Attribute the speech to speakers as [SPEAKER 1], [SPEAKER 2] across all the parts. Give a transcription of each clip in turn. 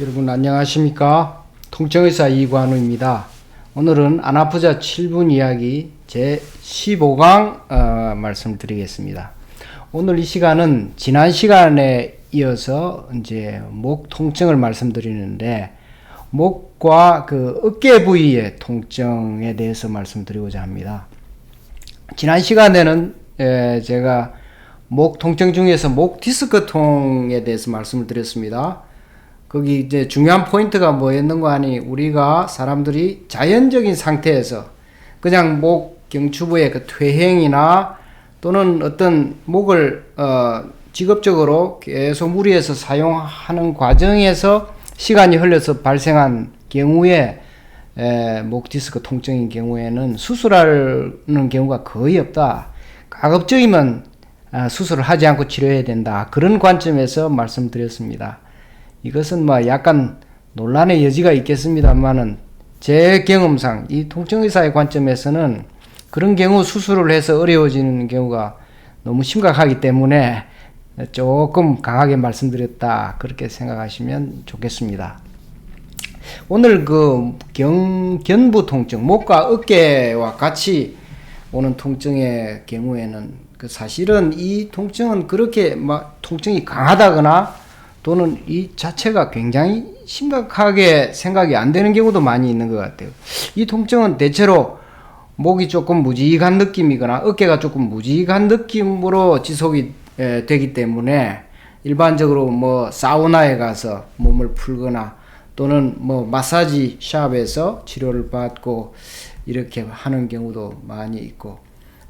[SPEAKER 1] 여러분 안녕하십니까? 통증의사 이관우입니다. 오늘은 안 아프자 7분 이야기 제 15강 어, 말씀드리겠습니다. 오늘 이 시간은 지난 시간에 이어서 이제 목 통증을 말씀드리는데 목과 그 어깨 부위의 통증에 대해서 말씀드리고자 합니다. 지난 시간에는 에, 제가 목 통증 중에서 목 디스크 통에 대해서 말씀을 드렸습니다. 거기 이제 중요한 포인트가 뭐였는 거 아니 우리가 사람들이 자연적인 상태에서 그냥 목 경추부의 그 퇴행이나 또는 어떤 목을 어 직업적으로 계속 무리해서 사용하는 과정에서 시간이 흘러서 발생한 경우에 에, 목 디스크 통증인 경우에는 수술하는 경우가 거의 없다. 가급적이면 아, 수술을 하지 않고 치료해야 된다. 그런 관점에서 말씀드렸습니다. 이것은 뭐 약간 논란의 여지가 있겠습니다만은 제 경험상 이 통증의사의 관점에서는 그런 경우 수술을 해서 어려워지는 경우가 너무 심각하기 때문에 조금 강하게 말씀드렸다. 그렇게 생각하시면 좋겠습니다. 오늘 그 경, 견부 통증, 목과 어깨와 같이 오는 통증의 경우에는 그 사실은 이 통증은 그렇게 막 통증이 강하다거나 또는 이 자체가 굉장히 심각하게 생각이 안 되는 경우도 많이 있는 것 같아요. 이 통증은 대체로 목이 조금 무직한 느낌이거나 어깨가 조금 무직한 느낌으로 지속이 에, 되기 때문에 일반적으로 뭐 사우나에 가서 몸을 풀거나 또는 뭐 마사지 샵에서 치료를 받고 이렇게 하는 경우도 많이 있고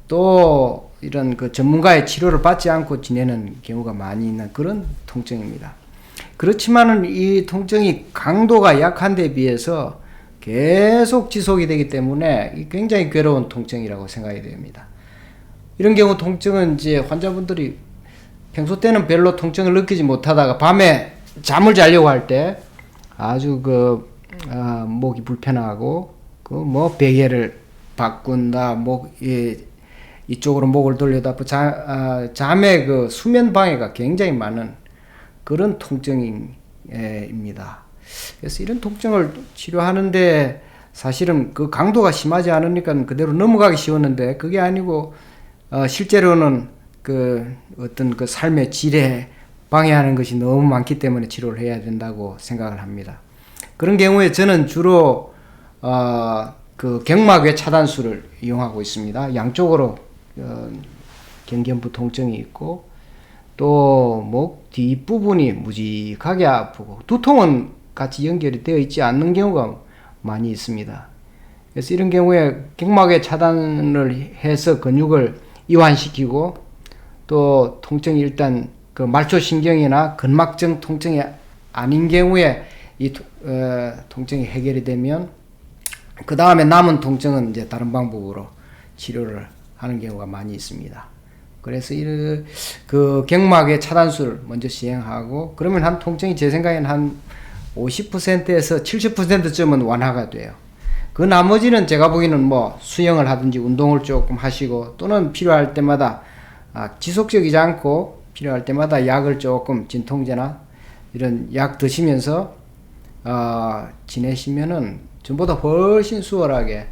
[SPEAKER 1] 또 이런 그 전문가의 치료를 받지 않고 지내는 경우가 많이 있는 그런 통증입니다. 그렇지만은 이 통증이 강도가 약한 데 비해서 계속 지속이 되기 때문에 굉장히 괴로운 통증이라고 생각이 됩니다. 이런 경우 통증은 이제 환자분들이 평소 때는 별로 통증을 느끼지 못하다가 밤에 잠을 자려고 할 때 아주 그 아, 목이 불편하고 그 뭐 베개를 바꾼다 목 이, 이쪽으로 목을 돌려다 자, 아, 잠의 그 수면 방해가 굉장히 많은 그런 통증입니다. 그래서 이런 통증을 치료하는데 사실은 그 강도가 심하지 않으니까 그대로 넘어가기 쉬웠는데 그게 아니고 어, 실제로는 그 어떤 그 삶의 질에 방해하는 것이 너무 많기 때문에 치료를 해야 된다고 생각을 합니다. 그런 경우에 저는 주로 어, 그 경막외 차단술을 이용하고 있습니다. 양쪽으로 어, 경견부 통증이 있고 또 목 뒷부분이 무직하게 아프고 두통은 같이 연결이 되어 있지 않는 경우가 많이 있습니다. 그래서 이런 경우에 경막의 차단을 해서 근육을 이완시키고 또 통증이 일단 그 말초신경이나 근막증 통증이 아닌 경우에 이 어, 통증이 해결이 되면 그 다음에 남은 통증은 이제 다른 방법으로 치료를 하는 경우가 많이 있습니다. 그래서 이그 경막의 차단술을 먼저 시행하고 그러면 한 통증이 제 생각에는 한 50%에서 70%쯤은 완화가 돼요. 그 나머지는 제가 보기에는 뭐 수영을 하든지 운동을 조금 하시고 또는 필요할 때마다 아, 지속적이지 않고 필요할 때마다 약을 조금 진통제나 이런 약 드시면서 어, 지내시면은 전보다 훨씬 수월하게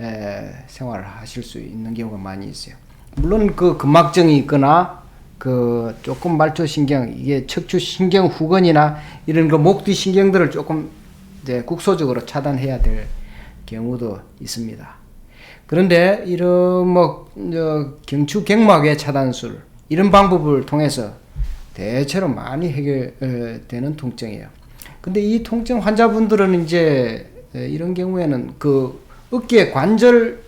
[SPEAKER 1] 에, 생활을 하실 수 있는 경우가 많이 있어요. 물론 그 근막증이 있거나 그 조금 말초 신경 이게 척추 신경 후근이나 이런 그 목뒤 신경들을 조금 이제 국소적으로 차단해야 될 경우도 있습니다. 그런데 이런 뭐 경추 경막의 차단술 이런 방법을 통해서 대체로 많이 해결되는 통증이에요. 근데 이 통증 환자분들은 이제 이런 경우에는 그 어깨 관절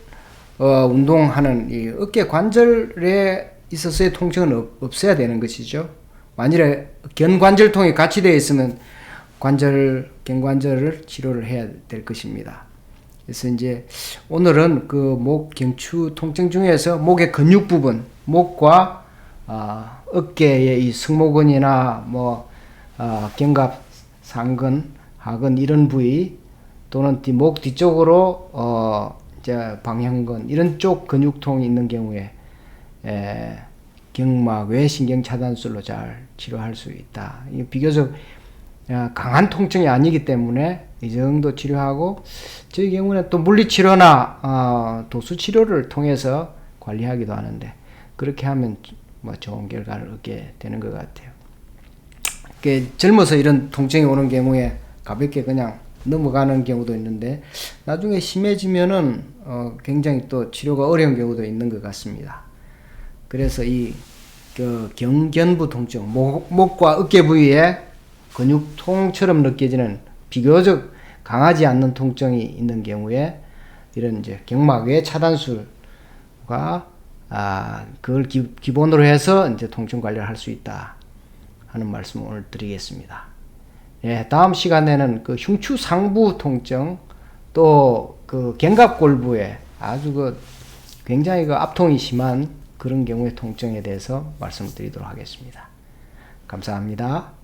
[SPEAKER 1] 어, 운동하는 이 어깨 관절에 있어서의 통증은 없, 어야 되는 것이죠. 만일에 견관절통이 같이 되어 있으면 관절, 견관절을 치료를 해야 될 것입니다. 그래서 이제 오늘은 그 목 경추 통증 중에서 목의 근육 부분, 목과 아, 어깨의 이 승모근이나 뭐 아, 견갑, 상근, 하근 이런 부위 또는 뒤, 목 뒤쪽으로 어, 이제 방향근 이런 쪽 근육통이 있는 경우에 에, 경막 외 신경 차단술로 잘 치료할 수 있다. 이 비교적 야, 강한 통증이 아니기 때문에 이 정도 치료하고 저희 경우는 또 물리치료나 어, 도수치료를 통해서 관리하기도 하는데 그렇게 하면 뭐 좋은 결과를 얻게 되는 것 같아요. 이렇게 젊어서 이런 통증이 오는 경우에 가볍게 그냥 넘어가는 경우도 있는데 나중에 심해지면은 어, 굉장히 또 치료가 어려운 경우도 있는 것 같습니다. 그래서 이 그 경견부 통증, 목, 목과 어깨 부위에 근육통처럼 느껴지는 비교적 강하지 않는 통증이 있는 경우에 이런 이제 경막외 차단술과 아 그걸 기, 기본으로 해서 이제 통증 관리를 할 수 있다 하는 말씀을 오늘 드리겠습니다. 예, 다음 시간에는 그 흉추 상부 통증 또 그 견갑골부에 아주 그 굉장히 그 압통이 심한 그런 경우의 통증에 대해서 말씀드리도록 하겠습니다. 감사합니다.